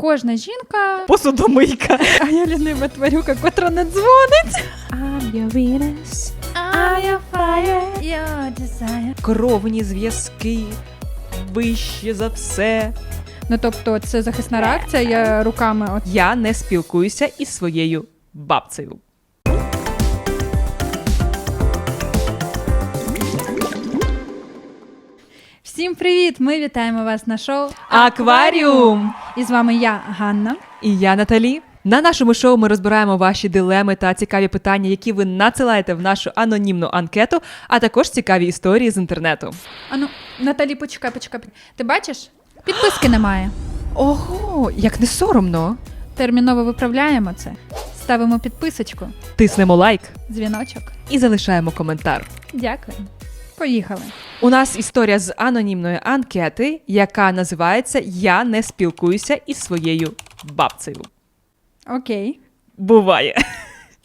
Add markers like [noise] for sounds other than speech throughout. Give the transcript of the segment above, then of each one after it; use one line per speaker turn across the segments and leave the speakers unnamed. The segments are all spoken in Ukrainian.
Кожна жінка,
Посудомийка. [laughs]
а я лінива тварюка, котра не дзвонить.
I'm your Venus.
I'm your fire, your desire.
Кровні зв'язки. Вище за все.
Ну тобто, це захисна реакція. Я руками от
Я не спілкуюся із своєю бабцею.
Всім привіт! Ми вітаємо вас на шоу
Акваріум!
І з вами я, Ганна.
І я Наталі. На нашому шоу ми розбираємо ваші дилеми та цікаві питання, які ви надсилаєте в нашу анонімну анкету, а також цікаві історії з інтернету.
Ану, Наталі, почекай, почекай. Ти бачиш? Підписки немає.
Ого, як не соромно.
Терміново виправляємо це. Ставимо підписочку,
Тиснемо лайк
дзвіночок.
і залишаємо коментар.
Дякую. Поїхали.
У нас історія з анонімної анкети, яка називається Я не спілкуюся із своєю бабцею.
Окей.
Буває.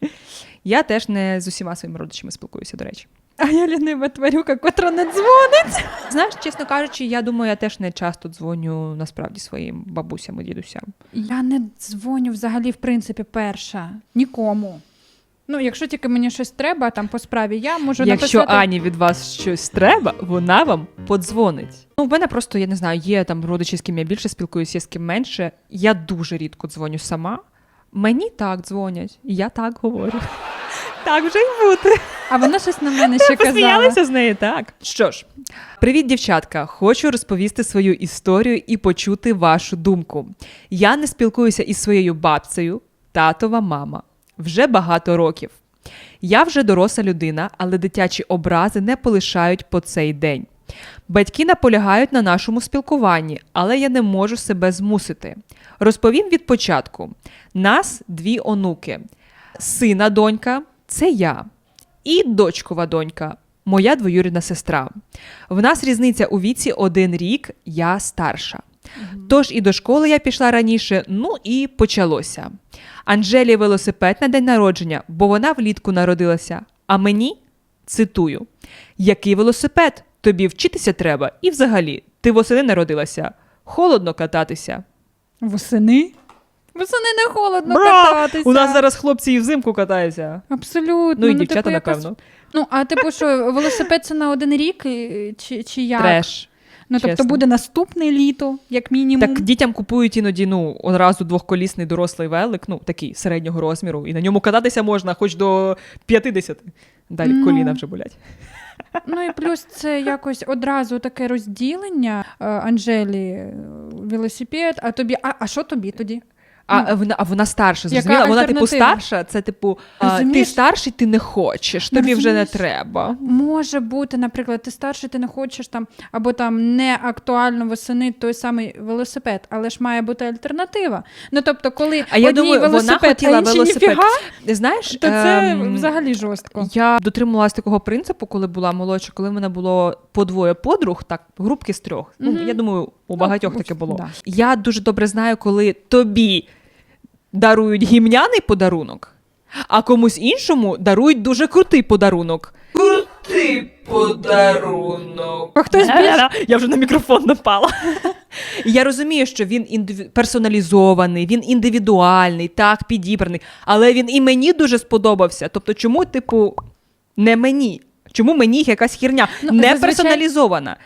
[laughs] Я теж не з усіма своїми родичами спілкуюся, до речі.
А я лінива тварюка, котра не дзвонить.
Знаєш, чесно кажучи, я думаю, я теж не часто дзвоню насправді своїм бабусям і дідусям.
Я не дзвоню взагалі, в принципі, перша. Нікому. Ну, якщо тільки мені щось треба, там по справі, я можу
Якщо
написати.
Ані від вас щось треба, вона вам подзвонить. Ну, в мене просто, я не знаю, є там родичі, з ким я більше спілкуюся, з ким менше. Я дуже рідко дзвоню сама. Мені так дзвонять, і я так говорю. [laughs] Так вже й бути.
А вона щось на мене [laughs] ще казала.
Посміялися з неї, так. Що ж, привіт, дівчатка. Хочу розповісти свою історію і почути вашу думку. Я не спілкуюся із своєю бабцею, татова мама, вже багато років. Я вже доросла людина, але дитячі образи не полишають по цей день. Батьки наполягають на нашому спілкуванні, але я не можу себе змусити. Розповім від початку: нас дві онуки. Сина донька це я, і дочкова донька, моя двоюрідна сестра. В нас різниця у віці один рік, я старша. Тож і до школи я пішла раніше, ну і почалося. Анжелі велосипед на день народження, бо вона влітку народилася. А мені цитую: який велосипед? Тобі вчитися треба, і взагалі, ти восени народилася. Холодно кататися.
Восени? Восени не холодно
Бра!
кататися.
У нас зараз хлопці і взимку катаються.
Абсолютно.
Ну і
типу,
дівчата,
якось-
напевно.
Ну, а типу, що [laughs] велосипед це на один рік чи, чи як?
Треш.
Ну, тобто буде наступне літо, як мінімум.
Так дітям купують іноді ну одразу двохколісний дорослий велик, ну такий середнього розміру, і на ньому кататися можна хоч до 50. Далі
Ну.
коліна вже болять.
Ну і плюс це якось одразу таке розділення е, Анжелі е, велосипед, а тобі, а, а що тобі тоді?
А вона, а вона старша,
Яка?
Вона типу старша, це типу а, ти старший, ти не хочеш,
Ну,
тобі вже не треба.
Може бути, наприклад, ти старший, ти не хочеш там, або там не актуально восени той самий велосипед, але ж має бути альтернатива. Ну тобто, коли
А я думаю, вона
велосипед,
хотіла
а
велосипед.
ніфіга,
Знаєш,
то це
ем,
взагалі жорстко.
Я дотримувалась такого принципу, коли була молодша, коли в мене було по двоє подруг, так, групки з трьох. Ну, я думаю, у багатьох
Ну,
таке було.
да.
Я дуже добре знаю, коли тобі дарують гімняний подарунок, а комусь іншому дарують дуже крутий подарунок. Крутий подарунок.
А хтось більш
Я вже на мікрофон напала. Я розумію, що він індиві- персоналізований, він індивідуальний, так, підібраний, але він і мені дуже сподобався. Тобто, чому, типу, не мені? Чому мені якась хірня
Ну,
не
зазвичай-
персоналізована?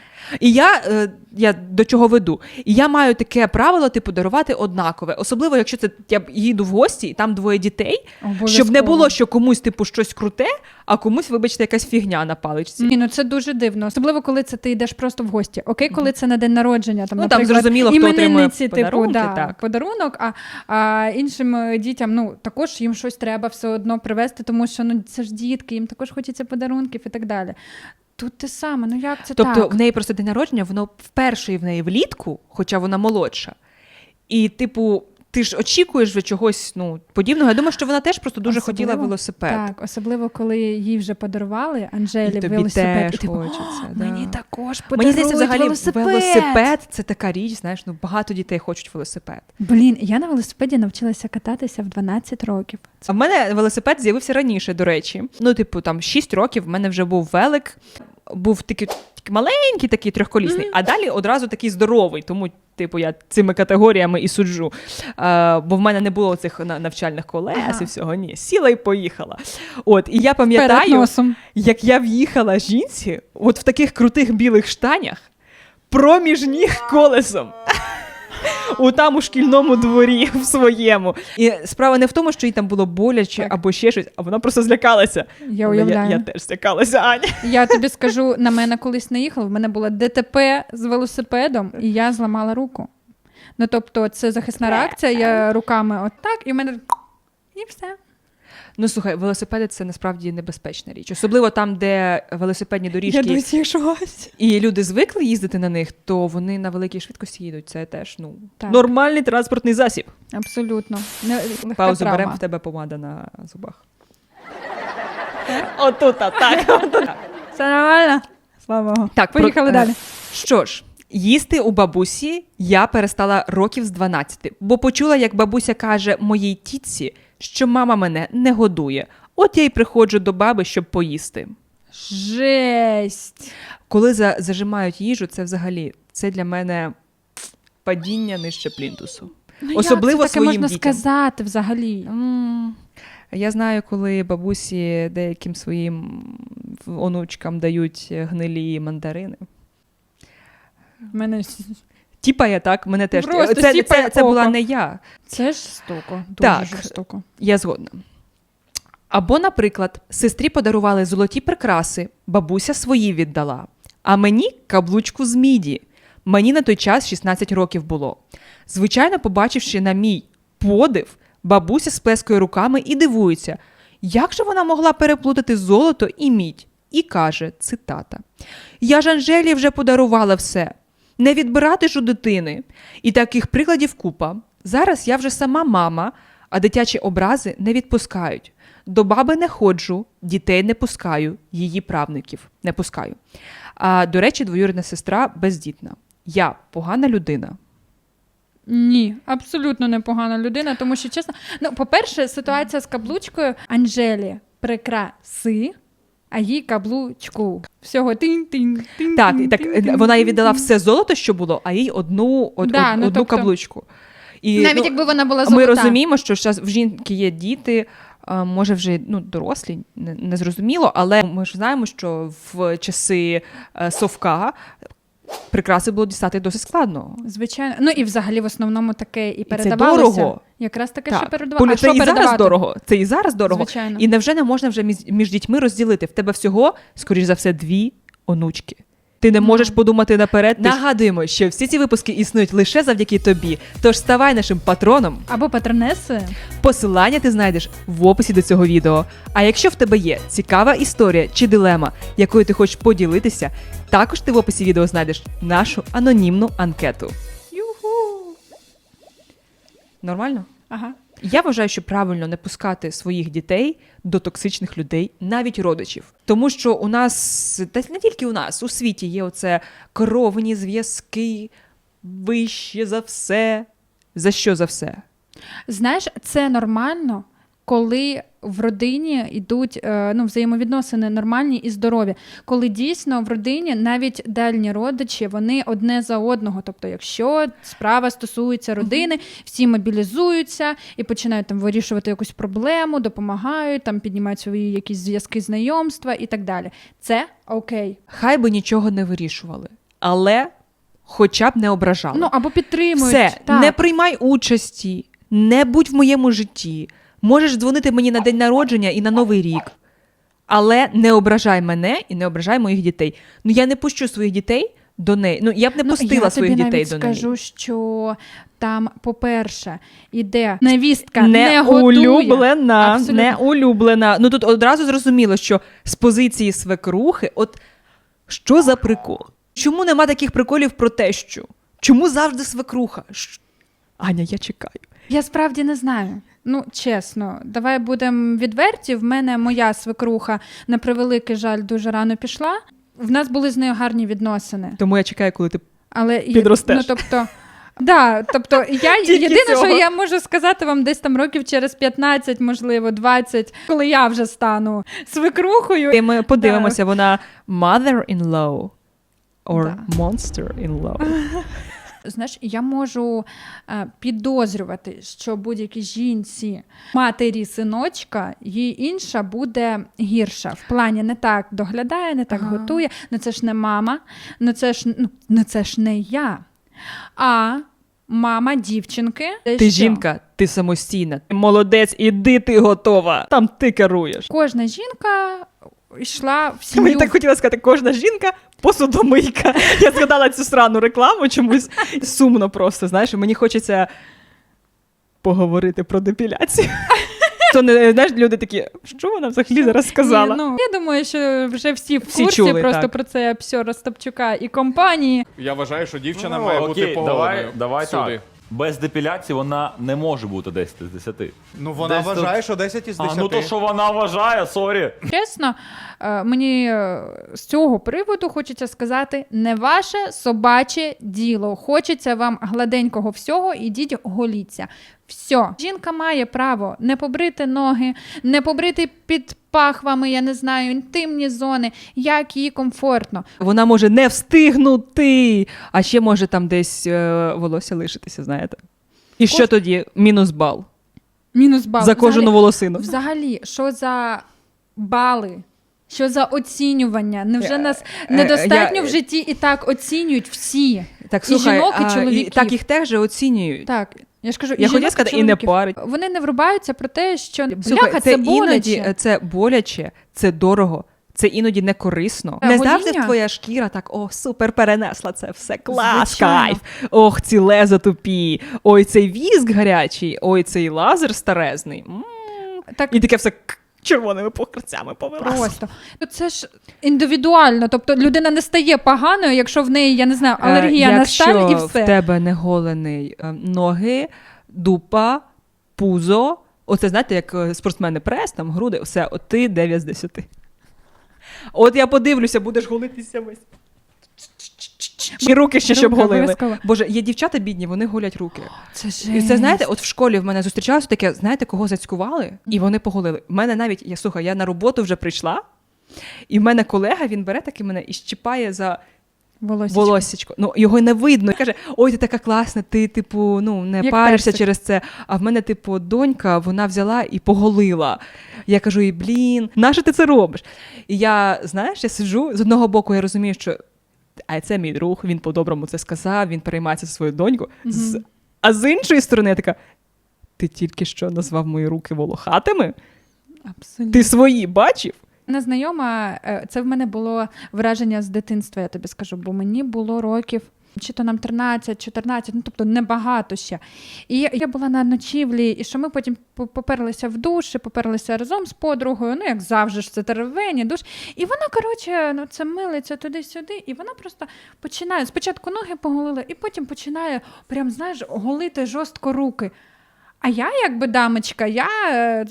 І я, е, я до чого веду? І я маю таке правило, типу, дарувати однакове. Особливо, якщо це я їду в гості, і там двоє дітей, щоб не було, що комусь, типу, щось круте, а комусь, вибачте, якась фігня на паличці.
Ні, ну це дуже дивно. Особливо, коли це ти йдеш просто в гості. Окей, коли це на день народження, там,
Ну, там зрозуміло, хто отримує
типу, да,
так.
подарунок, а, а іншим е, дітям ну, також їм щось треба все одно привезти, тому що ну, це ж дітки, їм також хочеться подарунків і так далі. Тут те саме, ну як це
Тобто
так?
в неї просто день народження, воно вперше в неї влітку, хоча вона молодша. І, типу, ти ж очікуєш вже чогось ну, подібного. Я думаю, що вона теж просто дуже
Особливо-
хотіла велосипед.
Так, особливо, коли їй вже подарували Анжелі
І тобі
велосипед.
теж
і типу,
хочеться,
«О,
да.
Мені також
Мені здається, взагалі
велосипед.
велосипед це така річ, знаєш, ну багато дітей хочуть велосипед.
Блін, я на велосипеді навчилася кататися в 12 років.
А в мене велосипед з'явився раніше, до речі. Ну, типу, там 6 років в мене вже був велик. Був такий, такий маленький, такий трьохколісний, а далі одразу такий здоровий. Тому, типу, я цими категоріями і суджу. Е, бо в мене не було цих навчальних колес
Ага.
і всього. Ні, сіла і поїхала. От, і я пам'ятаю, як я в'їхала жінці, от в таких крутих білих штанях, проміж ніг колесом. У там у шкільному дворі [laughs] в своєму. І справа не в тому, що їй там було боляче
Так.
або ще щось, а вона просто злякалася.
Я
Але
уявляю.
Я, я теж злякалася, Аня.
Я тобі скажу, на мене колись наїхало, в мене було ДТП з велосипедом, і я зламала руку. Ну, тобто, це захисна реакція, я руками отак, і в мене і все.
Ну слухай, велосипеди це насправді небезпечна річ. Особливо там, де велосипедні доріжки і люди звикли їздити на них, то вони на великій швидкості їдуть. Це теж ну
Так.
нормальний транспортний засіб.
Абсолютно. Не,
Паузу беремо в тебе помада на зубах. Отут, а, так. [laughs] отут.
Все нормально? Слава Богу.
Так,
Поїхали
про- е,
далі.
Що ж, їсти у бабусі я перестала років з 12, бо почула, як бабуся каже моїй тітці, що мама мене не годує. От я й приходжу до баби, щоб поїсти.
Жесть.
Коли за, зажимають їжу, це взагалі це для мене падіння нижче плінтусу.
Ну,
Особливо
як це таке
своїм
можна
дітям.
сказати взагалі?
М, Я знаю, коли бабусі деяким своїм онучкам дають гнилі мандарини.
В мене
Тіпа я так, мене теж
Просто
це, це, це, це була не я.
це ж жорстоко. Дуже
Так.
жорстоко.
Я згодна. Або, наприклад, сестрі подарували золоті прикраси, бабуся свої віддала, а мені каблучку з міді. Мені на той час 16 років було. Звичайно, побачивши на мій подив, бабуся сплескує руками і дивується, як же вона могла переплутати золото і мідь. І каже, цитата: Я ж Анжелі вже подарувала все. Не відбирати ж у дитини. І таких прикладів купа. Зараз я вже сама мама, а дитячі образи не відпускають. До баби не ходжу, дітей не пускаю, її правників не пускаю. А до речі, двоюрідна сестра бездітна. Я погана людина.
Ні, абсолютно непогана людина, тому що чесно. Ну, по-перше, ситуація з каблучкою Анжелі прикраси, а їй каблучку. Всього тин тин тин
Так, і так вона їй віддала все золото, що було, а їй одну, од,
Да,
од-
ну,
одну
тобто-
каблучку. І,
Навіть
ну,
якби вона була золота.
Ми розуміємо, що зараз в жінки є діти, може вже ну, дорослі, не, не зрозуміло, але ми ж знаємо, що в часи е, совка прикраси було дістати досить складно.
Звичайно. Ну і взагалі в основному таке і
це дорого.
Якраз таке, що передавалося.
Це
що
і зараз дорого. Це і зараз дорого.
Звичайно.
І невже не можна вже між дітьми розділити? В тебе всього, скоріш за все, дві онучки. Ти не можеш подумати наперед. Нагадуємо, що всі ці випуски існують лише завдяки тобі. Тож ставай нашим патроном.
Або патронеси.
Посилання ти знайдеш в описі до цього відео. А якщо в тебе є цікава історія чи дилема, якою ти хочеш поділитися, також ти в описі відео знайдеш нашу анонімну анкету.
Юху.
Нормально?
Ага.
Я вважаю, що правильно не пускати своїх дітей до токсичних людей, навіть родичів. Тому що у нас, та не тільки у нас, у світі є оце кровні зв'язки вище за все. За що за все?
Знаєш, це нормально, коли в родині йдуть е, ну, взаємовідносини нормальні і здорові. Коли дійсно в родині навіть дальні родичі вони одне за одного. Тобто, якщо справа стосується родини, всі мобілізуються і починають там вирішувати якусь проблему, допомагають, там піднімають свої якісь зв'язки, знайомства і так далі. Це окей.
Хай би нічого не вирішували, але хоча б не ображали.
Ну або підтримують.
Все,
так.
не приймай участі, не будь в моєму житті. Можеш дзвонити мені на день народження і на Новий рік. Але не ображай мене і не ображай моїх дітей. Ну я не пущу своїх дітей до неї. Ну я б не
Ну,
пустила
я
своїх
тобі
дітей
навіть
до
скажу,
неї.
що там, по-перше, іде невістка не, годує.
улюблена,
Абсолютно.
не улюблена. Ну тут одразу зрозуміло, що з позиції свекрухи, от що за прикол? Чому нема таких приколів про те, що? Чому завжди свекруха? Аня, я чекаю.
Я справді не знаю. Ну, чесно, давай будемо відверті. В мене моя свекруха, на превеликий жаль, дуже рано пішла. В нас були з нею гарні відносини.
Тому я чекаю, коли ти
Але
Підростеш.
ну, тобто, Да, тобто я єдине,
цього.
що я можу сказати вам десь там років через 15, можливо, 20, коли я вже стану свекрухою.
І ми подивимося, вона mother-in-law or
Да.
monster-in-law. [laughs]
Знаєш, я можу е, підозрювати, що будь-якій жінці матері синочка, їй інша буде гірша. В плані не так доглядає, не так
Ага.
готує. Ну це ж не мама, ну це ж ну, ну це ж не я. А мама дівчинки.
Ти
що?
жінка, ти самостійна. Ти молодець, іди ти готова. Там ти керуєш.
Кожна жінка йшла в
Мені так хотіла сказати, кожна жінка посудомийка. Я згадала цю срану рекламу чомусь сумно просто. Знаєш, мені хочеться поговорити про депіляцію. То не знаєш, люди такі, що вона взагалі зараз сказала?
Ні, ну, я думаю, що вже всі в
Всі
курсі
чули,
просто
так.
про це все Ростопчука і компанії.
Я вважаю, що дівчина
Ну,
має
окей,
бути погодною.
давай, давай
всюди.
так. Без депіляції вона не може бути 10 з 10.
Ну вона
Десь
вважає,
тут-
що 10 із 10.
А ну то, що вона вважає, сорі.
Чесно, е, мені е, з цього приводу хочеться сказати: не ваше собаче діло. Хочеться вам гладенького всього, ідіть голіться. Все. Жінка має право не побрити ноги, не побрити під пахвами, я не знаю, інтимні зони, як їй комфортно.
Вона може не встигнути, а ще може там десь е, волосся лишитися, знаєте. І що тоді? Мінус бал
Мінус бал.
за кожну
Взагалі-
волосину.
Взагалі, що за бали? Що за оцінювання? Невже
Е,
нас
е,
недостатньо
я-
в житті і так оцінюють всі?
Так,
і
слухай,
жінок, і
а,
чоловіків.
так їх теж оцінюють.
Так, я ж кажу,
Я
і
хотіла
жінок,
сказати, і не парить.
Вони не врубаються про те, що
Слухай,
бляха, це, боляче.
іноді е, це боляче, це дорого. Це іноді не корисно. Не
гоління?
завжди твоя шкіра так о, супер перенесла це все. Клас,
Звичайно.
кайф. Ох, ці леза тупі. Ой, цей віск гарячий, ой, цей лазер старезний. М.
Так
І таке все к- червоними покрицями повелася.
просто. Ну, Це ж індивідуально. Тобто людина не стає поганою, якщо в неї, я не знаю, алергія
Е,
на
якщо
сталь і
в тебе не голений е, ноги, дупа, пузо. Оце знаєте, як е, спортсмени прес, там груди, все, от ти 9 з 10. От я подивлюся, будеш голитися весь. І руки ще щоб голили. Боже, є дівчата бідні, вони голять руки.
Це
І це знаєте, от в школі в мене зустрічалося таке, знаєте, кого зацькували, і вони поголили. В мене навіть, я слухай, я на роботу вже прийшла, і в мене колега, він бере таки мене і щіпає за
волосічко.
волосечко. Ну його не видно. Каже: ой, ти така класна, ти, типу, ну не
Як
паришся
персик.
через це. А в мене, типу, донька, вона взяла і поголила. Я кажу: їй, блін, нащо ти це робиш? І я, знаєш, я сиджу з одного боку, я розумію, що. А це мій друг, він по-доброму це сказав, він переймається за свою доньку. З... А з іншої сторони, я така: ти тільки що назвав мої руки волохатими?
Абсолютно.
Ти свої бачив?
Незнайома, е, це в мене було враження з дитинства, я тобі скажу, бо мені було років. Чи то нам 13, 14, ну тобто небагато ще. І я була на ночівлі, і що ми потім поперлися в душ, поперлися разом з подругою. Ну, як завжди ж це теревені, душ. І вона, коротше, ну це милиться туди-сюди, і вона просто починає. Спочатку ноги поголила, і потім починає, прям, знаєш, голити жорстко руки. А я, якби дамочка, я е,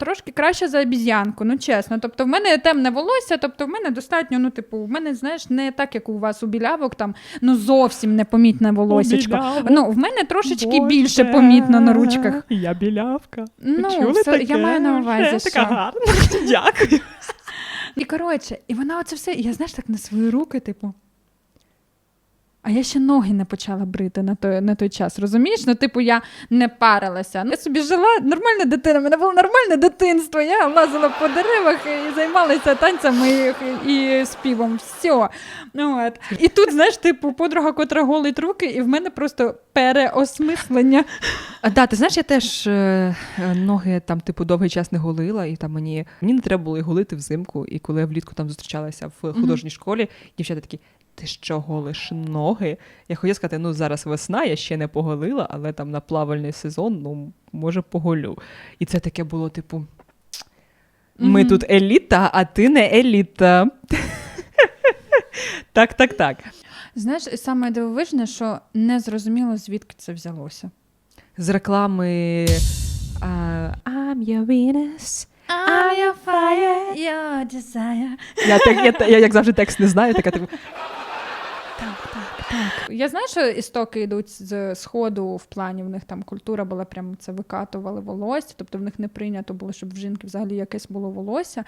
трошки краще за обіз'янку, ну чесно. Тобто, в мене темне волосся, тобто в мене достатньо, ну, типу, в мене, знаєш, не так, як у вас у білявок, там ну зовсім непомітне волосечко. Ну, в мене трошечки більше помітно на ручках.
Я білявка.
Ну, все, я маю на увазі, що.
гарна. [laughs] Дякую.
І коротше, і вона оце все, і я знаєш, так на свої руки, типу. А я ще ноги не почала брити на той, на той час. Розумієш? Ну, типу, я не парилася. Ну, Я собі жила нормальна дитина, мене було нормальне дитинство. Я лазила по деревах і займалася танцями і, і співом. Все. Ну, от. І тут, знаєш, типу, подруга, котра голить руки, і в мене просто переосмислення.
А, да, ти знаєш, я теж е, е, ноги там, типу, довгий час не голила, і там мені, мені не треба було і голити взимку. І коли я влітку там зустрічалася в художній школі, дівчата такі. Ти що голиш ноги? Я хотіла сказати, ну зараз весна, я ще не поголила, але там на плавальний сезон, ну, може, поголю. І це таке було, типу: ми
Мгм.
тут еліта, а ти не еліта. [laughs] Так, так, так.
Знаєш, саме дивовижне, що не зрозуміло, звідки це взялося.
З реклами а, I'm your Venus.
I'm your fire, your desire.
Я, так, я, я, як завжди текст не знаю, така типу.
Я знаю, що істоки йдуть з сходу в плані. В них там культура була прямо це викатували волосся, тобто в них не прийнято було, щоб в жінки взагалі якесь було волосся.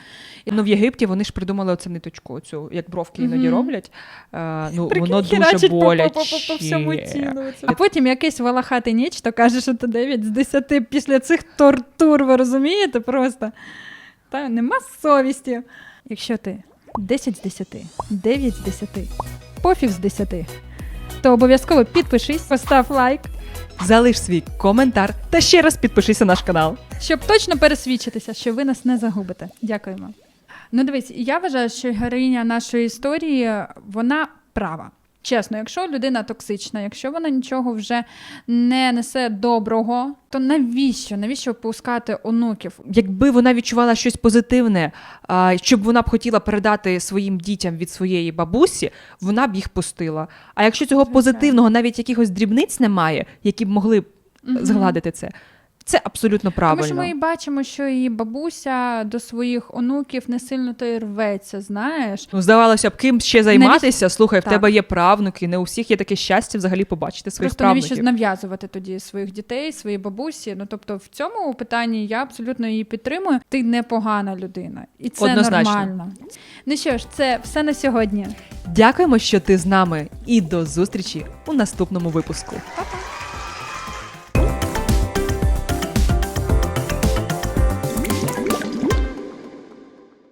Ну, в Єгипті вони ж придумали оцю ниточку, цю, як бровки іноді роблять. Е, ну,
Прикинь,
воно дуже боляче.
По, по, по, по всьому тілу. А потім якийсь волохатий ніч, то каже, що то 9 з 10 після цих тортур, ви розумієте? Просто та нема совісті. Якщо ти 10 з 10, 9 з 10, пофіг з 10, то обов'язково підпишись, постав лайк,
Залиш свій коментар та ще раз підпишися на наш канал.
щоб точно пересвідчитися, що ви нас не загубите. Дякуємо. Ну, дивись, я вважаю, що героїня нашої історії вона права. Чесно, якщо людина токсична, якщо вона нічого вже не несе доброго, то навіщо? Навіщо пускати онуків?
Якби вона відчувала щось позитивне, щоб вона б хотіла передати своїм дітям від своєї бабусі, вона б їх пустила. А якщо цього
Звичайно.
позитивного навіть якихось дрібниць немає, які б могли б
Мгм.
згладити це, це абсолютно правильно.
Тому що ми і бачимо, що її бабуся до своїх онуків не сильно то й рветься, знаєш.
Ну, здавалося б, ким ще займатися. Слухай, в тебе є правнуки, не у всіх є таке щастя взагалі побачити своїх
Просто навіщо
правнуків.
нав'язувати тоді своїх дітей, своїй бабусі? Ну тобто, в цьому питанні я абсолютно її підтримую. Ти непогана людина, і це
Однозначно.
нормально. Ну що ж, це все на сьогодні.
Дякуємо, що ти з нами, і до зустрічі у наступному випуску.
Па-па!